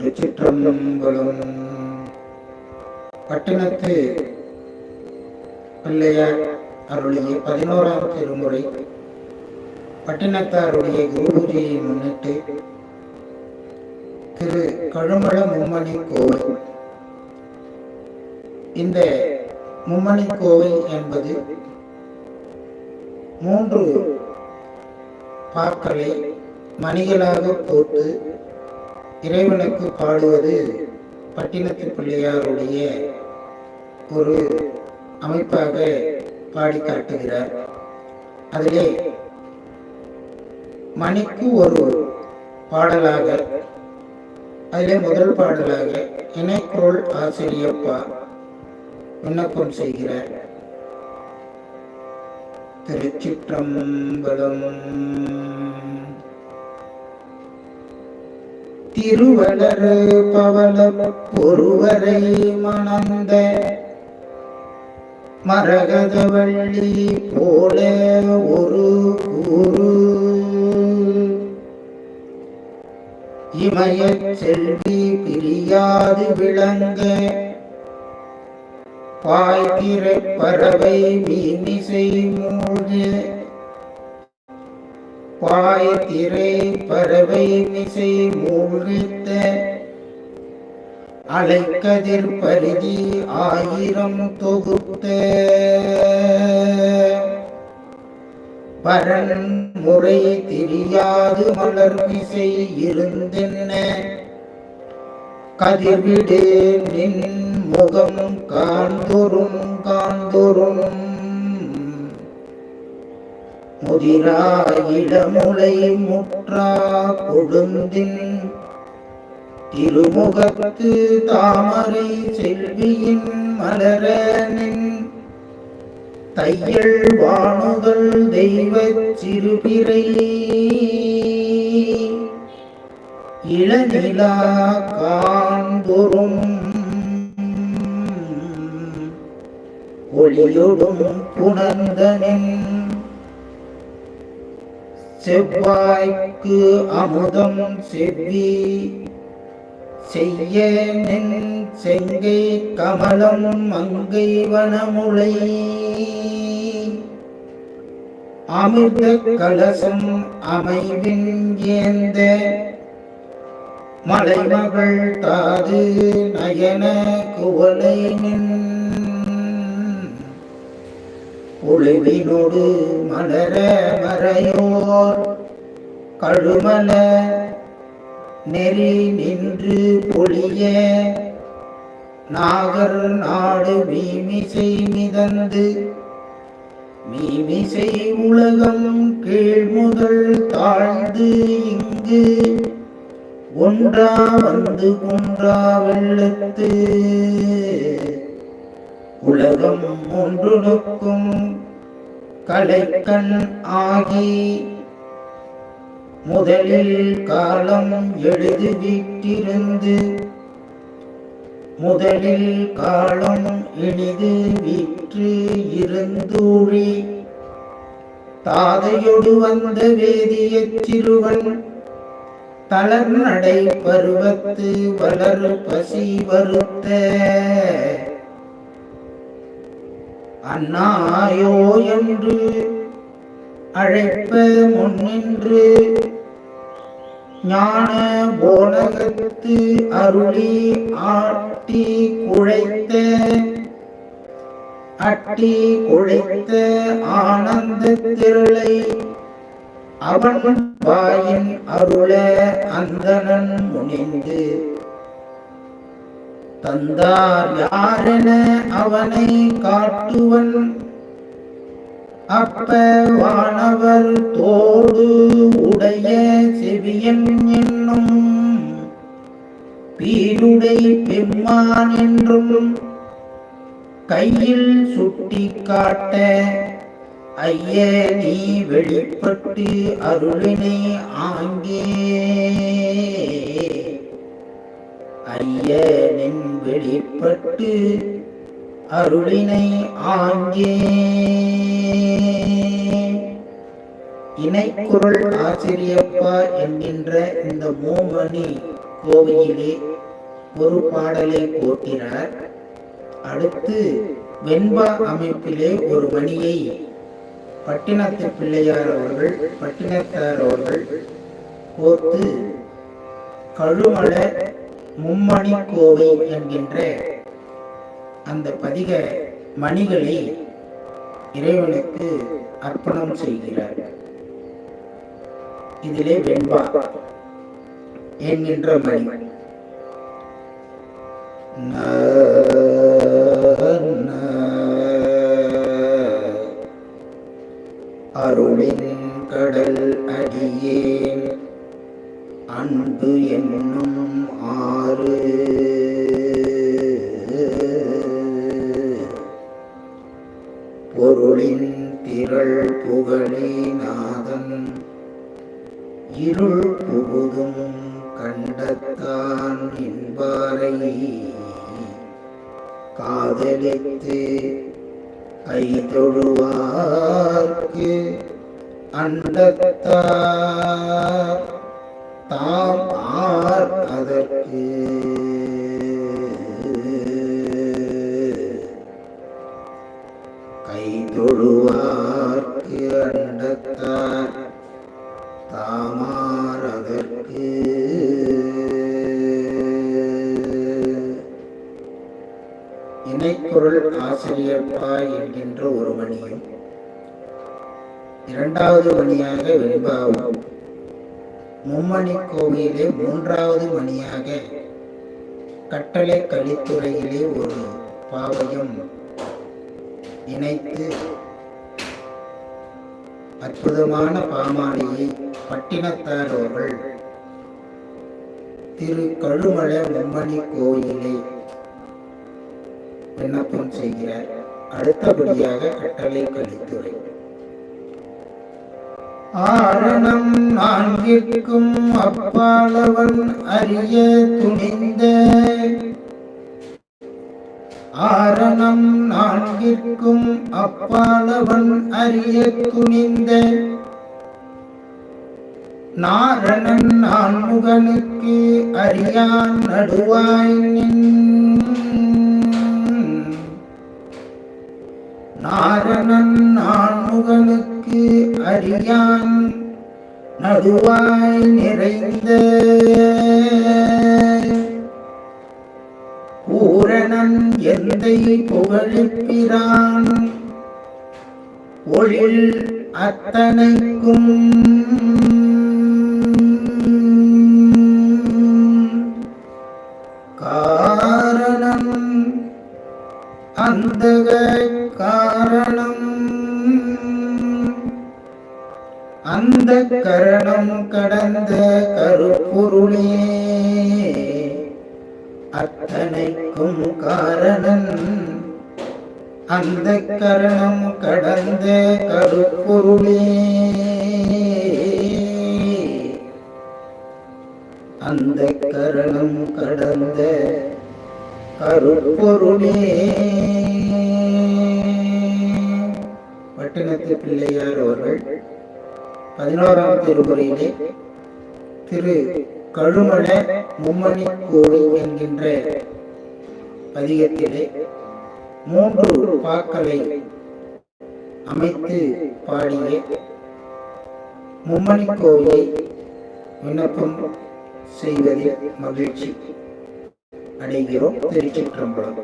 திருச்சிற்றம்பலம். பட்டணத்து பிள்ளையார் அருளிய பதினோராம் திருமுறை. பட்டினத்தாருடைய குருபூஜையை முன்னிட்டு திரு கழுமல மும்மணி கோவில். இந்த மும்மணி கோவில் என்பது மூன்று பாக்களை மணிகளாக போட்டு இறைவனுக்கு பாடுவது பட்டினத்து பிள்ளையாருடைய ஒரு அமைப்பாக பாடி காட்டுகிறார். அதிலே மணிக்கு ஒரு பாடலாக அதிலே முதல் பாடலாக இணைக்குரல் ஆசிரியப்பா விண்ணப்பம் செய்கிறார். திருச்சிற்றம்பலம் திருவளர் பவளம் ஒருவரை மணந்த மரகதவள்ளி போல ஒரு குரு இமய செல்வி பிரியாது விளங்க பாய்கிற பறவை மீனிசை மூழ்கிய பாய்திரை பறவை மிசை மூழ்கித்த அலைக்கதிர் பரிதி ஆயிரம் தொகுத்த. பரன் முறை தெரியாது மலர் மிசை இருந்தென்ன. கதிர்விடு நின் முகம் காண்தொரும் காண்தொரும் முதிரா முற்றா கொழுந்தின் திருமுகத்து தாமரை செல்வியின் மலரனின் தையல் வாணுதல் தெய்வ சிறுபிறை. இளநிலா காண்பொரும் ஒளியொடும் புணர்ந்தனின் செவ்வாய்க்கு அமுதம் செவ்வி செய்ய நின் செங்கை கமலம் மங்கை வனமுளை அமிர்த கலசம் அமைவின் ஏந்த மலைமகள் தாது நயன குவலை நின் ஒளிவினோடு மலர மறையோர். கழுமல நெறி நின்று பொழிய. நாகர் நாடு மீமிசை மிதந்து. மீமிசை உலகம் கீழ் முதல் தாழ்ந்து இங்கு. ஒன்றா வந்து குன்றா வெள்ளத்து. உலகம் ஒன்றுக்கும் கலைக்கண் ஆகி முதலில் காலம் எழுதுவிட்டிருந்து முதலில் காலம் இனிது வீற்று இருந்தூழி. தாதையொடு வந்த வேதிய சிறுவன் தளர் நடை பருவத்து வளர் பசி வருத்த அண்ணாயோ என்று அழைப்ப முன்னின்று ஞான போனகத்து அருளி ஆட்டி குழைத்த அட்டி குழைத்த ஆனந்த திருளை அவன் வாயின் அருள அந்தனன் முனிந்து. தந்தார் யாரென அவனை காட்டுவன்? அப்ப வானவர் தோடு உடைய செவியன் என்னும் பீருடை பெம்மான் என்றும் கையில் சுட்டி காட்ட ஐய நீ வெளிப்பட்டு அருளினை ஆங்கி வெளிப்பட்டு அருளினை ஆங்கே இணைக்குரல் ஆசிரியப்பா என்கின்ற இந்த மூமணி கோவிலே ஒரு பாடலை போட்டினார் அடுத்து வெண்பா அமைப்பிலே ஒரு மணியை பட்டினத்து பிள்ளையார் அவர்கள் பட்டினத்தார் அவர்கள் கோர்த்து கழுமல மும்மணி கோவை என்கின்ற அந்த பதிக மணிகளை இறைவனுக்கு அர்ப்பணம் செய்கிறார். இதிலே வெண்பா என்கின்ற மணி. அருளின் கடல் அடியேன். அன்பு என்னும் ஆறு பொருளின் திரள் புகழே நாதன். இருள் புகுதும் கண்டத்தான் என்பாரை காதலித்து கை தொழுவார்க்கு அண்டத்தார். தாம் அதற்கு கை தொழுவார்க்கு அண்டத்தார் தாமார் அதற்கு இணைக்குரல் ஆசிரியப்பா என்கின்ற ஒரு மணியும் இரண்டாவது மணியாக வெண்பாவும் மும்மணி கோவிலே மூன்றாவது மணியாக. கட்டளை கலித்துறையிலே ஒரு பாவையும் இணைத்து அற்புதமான பாமாலையை பட்டினத்தாரவர்கள் திரு கழுமலை மும்மணி கோயிலை விண்ணப்பம் செய்கிறார். அடுத்தபடியாக கட்டளை கலித்துறை. ஆரணம் நான்கிற்கும் அப்பாலவன் அறிய துணிந்த. ஆரணம் நான்கிற்கும் அப்பாலவன் அறிய துணிந்த. நாரணன் நான்முகனுக்கு அறியான் நடுவாய் நின். நாரணன் நான்முகனுக்கு நோக்கு அறியான். நடுவாய் நிறைந்த. பூரணன் எந்தை புகழிப்பிறான் ஒழில் அத்தனைக்கும். காரணம் அந்த காரணம். அந்த கரணம் கடந்த கருப்பொருளே. அத்தனைக்கும் காரணன் அந்த கரணம் கடந்த கருப்பொருளே. அந்த கரணம் கடந்த கருப்பொருளே. பட்டினத்து பிள்ளையார் அவர்கள் பதினோராம் திருமுறையிலே திரு கழுமண மும்மணி கோழு என்கின்ற பதிகத்திலே மூன்று பாக்களை அமைத்து பாடிய மும்மணி கோவிலை விண்ணப்பம் செய்வதில் மகிழ்ச்சி அடைகிறோம். திருச்சிற்றம்பலம்.